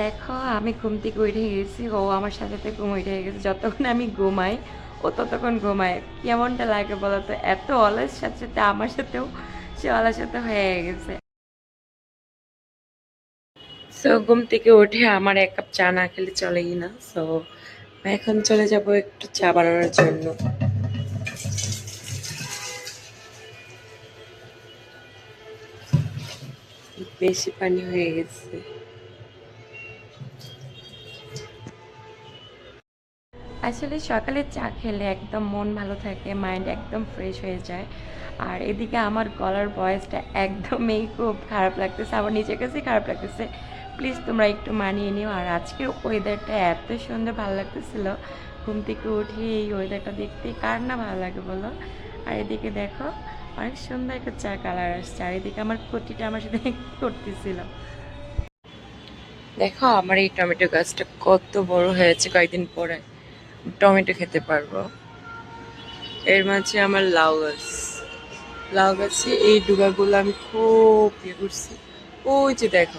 দেখো, আমি ঘুম থেকে উঠে গেছি, ও আমার সাথে সাথে ঘুম উঠে গেছে, যতক্ষণ আমি ঘুমাই, ও ততক্ষণ ঘুমায়। কেমনটা লাগে বলো তো? এত অলস সাথে সাথে আমার সাথেও সে অলস সাথে হয়ে গেছে। সো ঘুম থেকে উঠে আমার এক কাপ চা না খেলে চলেই না? সো এখন চলে যাব একটু চা বানানোর জন্য। বেশি পানি হয়ে গেছে। আসলে সকালে চা খেলে একদম মন ভালো থাকে মাইন্ড একদম ফ্রেশ হয়ে যায়। আর এদিকে আমার গলার ভয়েসটা একদমই খুব খারাপ লাগতেছে, আমার নিজের কাছেই খারাপ লাগতেছে। প্লিজ তোমরা একটু মানিয়ে নিও। আর আজকের ওয়েদারটা এত সুন্দর ভালো লাগতেছিল। ঘুম থেকে উঠে এই ওয়েদারটা দেখতে কার না ভালো লাগে বলো? আর এদিকে দেখো, অনেক সুন্দর একটা চা কালার আসছে। আর এদিকে আমার কটিটা আমার সাথে করতেছিল। দেখো আমার এই টমেটো গাছটা কত বড় হয়েছে কয়েকদিন পরে। টমেটো খেতে পারব। এর মাঝে আমার লাউ গাছ। লাউ গাছে এই ডুগাগুলো আমি খুব ইয়ে করছি। ওই যে দেখো।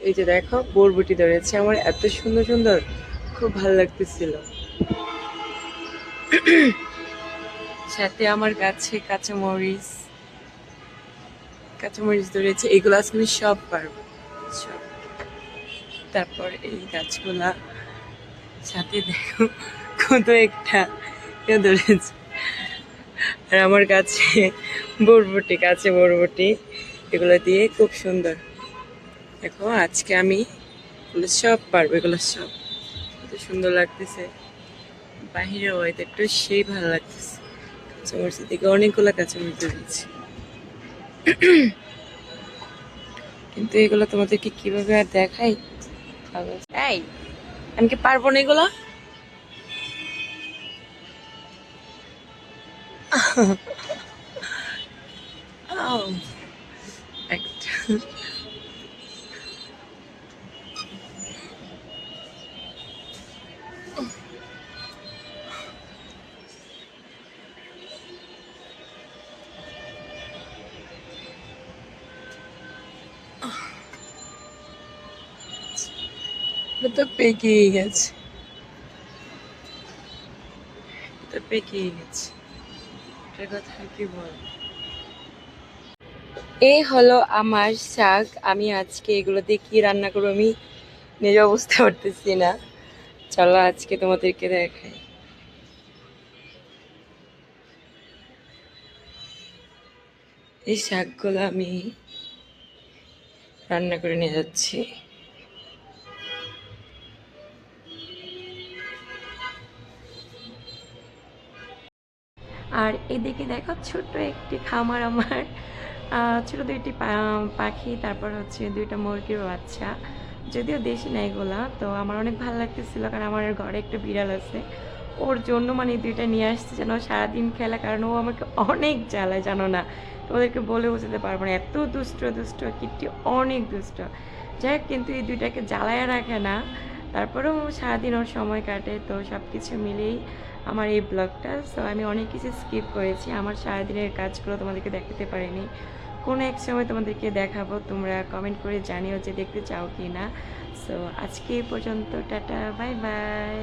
এই যে দেখো, বরবটি ধরেছে। আমার এত সুন্দর সুন্দর, খুব ভালো লাগতেছিল। সাথে আমার গাছে কাঁচামরিচ। কাঁচামরিচ ধরেছে। এগুলো আজকে আমি সব পারব। সব। তারপর এই গাছগুলা সাথে দেখো, কত একটা ধরেছে। আর আমার গাছে বরবটি গাছে বরবটি, এগুলো দিয়ে খুব সুন্দর। দেখো, আজকে আমি সব পারব, এগুলো সব। কত সুন্দর লাগতেছে। বাহিরে ওয়েদারটা সেই ভালো লাগতেছে। কাঁচামরিচের দিকে অনেকগুলো কাঁচামরিচ ধরেছি কিন্তু এগুলো তোমাদেরকে কীভাবে আর দেখাই? এই আমি কি পারব না এগুলো? আউ, তো পেকেই গেছে। এটা পেকেই গেছে। এটার কথা কি বল এই হলো আমার শাক। আমি আজকে এগুলো দিয়ে কি রান্না করব আমি নিজেও বুঝতে পারতেছি না। চলো আজকে তোমাদেরকে দেখাই। এই শাকগুলো আমি রান্না করে নিয়ে যাচ্ছি। আর এদিকে দেখো ছোট্ট একটি খামার আমার। ছোট দুইটি পাখি, তারপর হচ্ছে দুইটা মুরগির বাচ্চা। যদিও দেশি না এগুলা, তো আমার অনেক ভালো লাগতেছিল কারণ আমার ঘরে একটা বিড়াল আছে। ওর জন্য মানে দুইটা নিয়ে আসছে যেন সারাদিন খেলা, কারণ ও আমাকে অনেক জ্বালায়, জানো না? তোমাদেরকে বলে বোঝাতে পারব না, এত দুষ্ট দুষ্ট, কিট্টি অনেক দুষ্ট। যাই কিন্তু এই দুইটাকে জ্বালায় রাখে না। তারপরেও সারাদিন ওর সময় কাটে, তো সব কিছু মিলেই আমার এই ব্লগটা। সো আমি অনেক কিছু স্কিপ করেছি। আমার সারাদিনের কাজগুলো তোমাদেরকে দেখাতে পারিনি। কোনো এক সময় তোমাদেরকে দেখাবো। তোমরা কমেন্ট করে জানিও যে দেখতে চাও কি না সো আজকে এই পর্যন্ত। Tata bye bye